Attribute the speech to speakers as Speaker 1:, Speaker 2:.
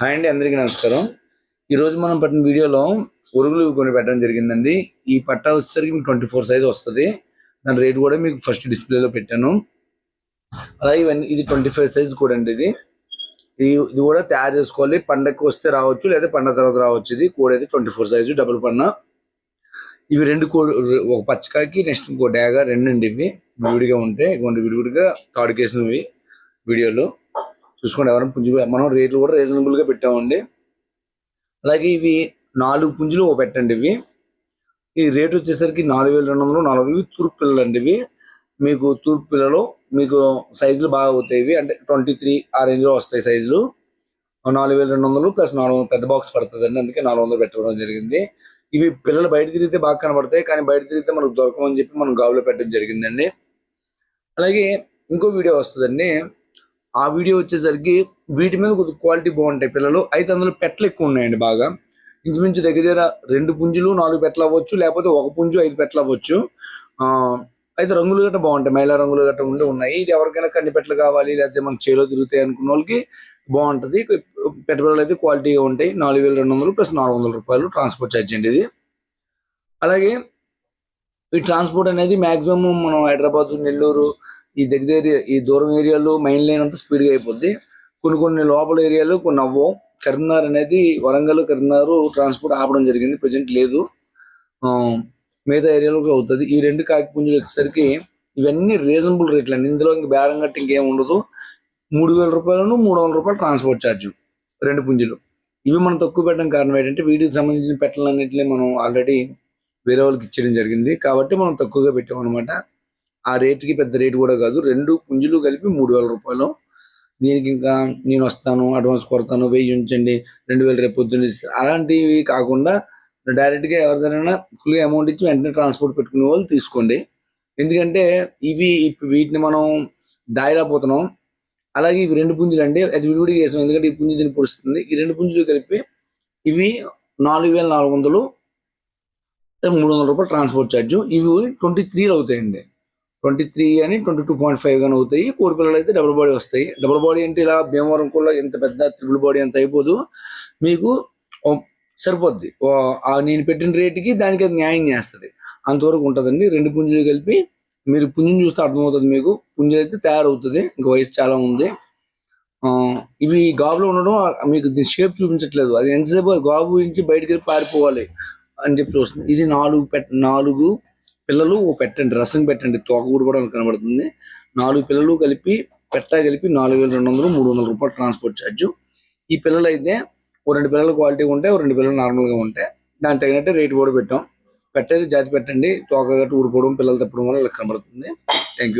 Speaker 1: Hi అండి అందరికీ నమస్కారం. ఈరోజు మనం పట్టిన వీడియోలో ఉరుగులు కొన్ని పెట్టడం జరిగిందండి. ఈ పట్టా వచ్చేసరికి మీకు ట్వంటీ ఫోర్ సైజ్ వస్తుంది. దాని రేట్ కూడా మీకు ఫస్ట్ డిస్ప్లేలో పెట్టాను. అలాగే ఇవన్నీ ఇది ట్వంటీ ఫైవ్ సైజ్ కూడా అండి ఇది. ఇది ఇది కూడా తయారు చేసుకోవాలి. పండగకి వస్తే రావచ్చు లేదా పండగ తర్వాత రావచ్చు. ఇది కూడా అయితే ట్వంటీ ఫోర్ సైజు డబుల్ పన్న ఇవి రెండు కోడి ఒక పచ్చకాయకి నెక్స్ట్ ఇంకో డ్యాగ రెండు అండి ఇవి. విడిగా ఉంటాయి ఇటువంటి విడివిడిగా తాడుకేసినవి వీడియోలో. చూసుకోండి ఎవరైనా పుంజు మనం రేట్లు కూడా రీజనబుల్గా పెట్టామండి. అలాగే ఇవి నాలుగు పుంజులు ఓ పెట్టండి ఇవి. ఈ రేట్ వచ్చేసరికి నాలుగు వేల రెండు వందలు నాలుగు ఇవి తూర్పు పిల్లలు అండి ఇవి. మీకు తూర్పు పిల్లలు మీకు సైజులు బాగా అవుతాయి ఇవి. అంటే ట్వంటీ త్రీ ఆ రేంజ్లో వస్తాయి సైజులు. నాలుగు వేల రెండు వందలు ప్లస్ నాలుగు వందలు పెద్ద బాక్స్ పడుతుంది అండి అందుకే నాలుగు వందలు పెట్టడం జరిగింది. ఇవి పిల్లలు బయట తిరిగితే బాగా కనబడతాయి. కానీ బయట తిరిగితే మనకు దొరకమని చెప్పి మనం గావులో పెట్టడం జరిగిందండి. అలాగే ఇంకో వీడియో వస్తుందండి. ఆ వీడియో వచ్చేసరికి వీటి మీద కొద్ది క్వాలిటీ బాగుంటాయి పిల్లలు. అయితే అందులో పెట్టలు ఎక్కువ ఉన్నాయండి బాగా. ఇంచుమించు దగ్గర దగ్గర రెండు పుంజులు నాలుగు పెట్టలు అవ్వచ్చు లేకపోతే ఒక పుంజు ఐదు పెట్టలు అవ్వచ్చు. అయితే రంగులు గట్ట బాగుంటాయి. మైలా రంగులు గట్ట ఉండి ఉన్నాయి. ఇది ఎవరికైనా కన్ని పెట్టలు కావాలి లేకపోతే మనకి చేలో తిరుగుతాయి అనుకున్న వాళ్ళకి బాగుంటది. పెట్టుబడులు అయితే క్వాలిటీగా ఉంటాయి. నాలుగు వేల రెండు వందలు ప్లస్ నాలుగు వందల రూపాయలు ట్రాన్స్పోర్ట్ ఛార్జ్ అండి ఇది. అలాగే ఈ ట్రాన్స్పోర్ట్ అనేది మాక్సిమం మనం హైదరాబాద్ నెల్లూరు ఈ దగ్గర ఏరియా- ఈ దూరం ఏరియాలో మెయిన్ లైన్ అంతా స్పీడ్గా అయిపోద్ది. కొన్ని కొన్ని లోపల ఏరియాలు కొన్ని అవ్వవు కరీంనగర్ అనేది వరంగల్ కరీంనగర్ ట్రాన్స్పోర్ట్ ఆపడం జరిగింది. ప్రజెంట్ లేదు. ఆ, మిగతా ఏరియాలోకి అవుతుంది. ఈ రెండు కాకిపుంజులు వచ్చేసరికి ఇవన్నీ రీజనబుల్ రేట్లు అండి ఇందులో ఇంకా బేరం గట్టి ఇంకేం ఉండదు. మూడు వేల రూపాయలను మూడు వందల రూపాయలు ట్రాన్స్పోర్ట్ ఛార్జ్ రెండు పుంజులు. ఇవి మనం తక్కువ పెట్టడం కారణం ఏంటంటే వీటికి సంబంధించిన పెట్టలన్నింటినీ మనం ఆల్రెడీ వేరే వాళ్ళకి ఇచ్చేయడం జరిగింది. కాబట్టి మనం తక్కువగా పెట్టాం అనమాట ఆ రేటుకి పెద్ద రేటు కూడా కాదు. రెండు పుంజులు కలిపి మూడు వేల రూపాయలు. దీనికి ఇంకా నేను వస్తాను అడ్వాన్స్ కొడతాను వెయ్యి ఉంచండి రెండు వేలు రేపు పొద్దున్న అలాంటివి కాకుండా డైరెక్ట్గా ఎవరిదైనా ఫుల్ అమౌంట్ ఇచ్చి వెంటనే ట్రాన్స్పోర్ట్ పెట్టుకునే వాళ్ళు తీసుకోండి. ఎందుకంటే ఇవి వీటిని మనం దాయలేకపోతున్నాం అలాగే ఇవి రెండు పుంజులు అంటే అది విడివిడి వేసాం. ఎందుకంటే ఈ పుంజు దీన్ని పొడుస్తుంది. ఈ రెండు పుంజులు కలిపి ఇవి నాలుగు వేల నాలుగు వందలు మూడు వందల రూపాయలు ట్రాన్స్పోర్ట్ ఛార్జ్ ఇవి ట్వంటీ త్రీలు అవుతాయండి. ట్వంటీ త్రీ అని ట్వంటీ టూ పాయింట్ ఫైవ్ కానీ అవుతాయి. కోడి పిల్లలు అయితే డబుల్ బాడీ వస్తాయి. డబుల్ బాడీ అంటే ఇలా భీమవరం కూడా ఎంత పెద్ద త్రిబుల్ బాడీ అంత అయిపోదు. మీకు సరిపోద్ది. ఆ నేను పెట్టిన రేటుకి దానికి అది న్యాయం చేస్తుంది. అంతవరకు ఉంటుందండి. రెండు పుంజులు కలిపి మీరు పుంజుని చూస్తే అర్థమవుతుంది మీకు. పుంజులు అయితే తయారవుతుంది. ఇంకా వయసు చాలా ఉంది. ఆ, ఇవి గాబులో ఉండడం మీకు షేప్ చూపించట్లేదు. అది ఎంతసేపు గాబు నుంచి బయటకు వెళ్ళి పారిపోవాలి అని చెప్పి చూస్తుంది. ఇది నాలుగు పెట్ నాలుగు పిల్లలు పెట్టండి రసం పెట్టండి తోక కూడా కనబడుతుంది. నాలుగు పిల్లలు కలిపి పెట్ట కలిపి నాలుగు వేల రెండు వందలు మూడు వందల రూపాయలు ట్రాన్స్పోర్ట్ ఛార్జ్. ఈ పిల్లలు అయితే ఓ రెండు పిల్లలు క్వాలిటీ ఉంటాయి ఓ రెండు పిల్లలు నార్మల్గా ఉంటాయి. దానికి తగినట్టు రేట్ కూడా పెట్టాం. పెట్టేది జాతి పెట్టండి తోక గట్టు ఊడిపోవడం పిల్లలు తప్పడం వల్ల కనబడుతుంది. Thank you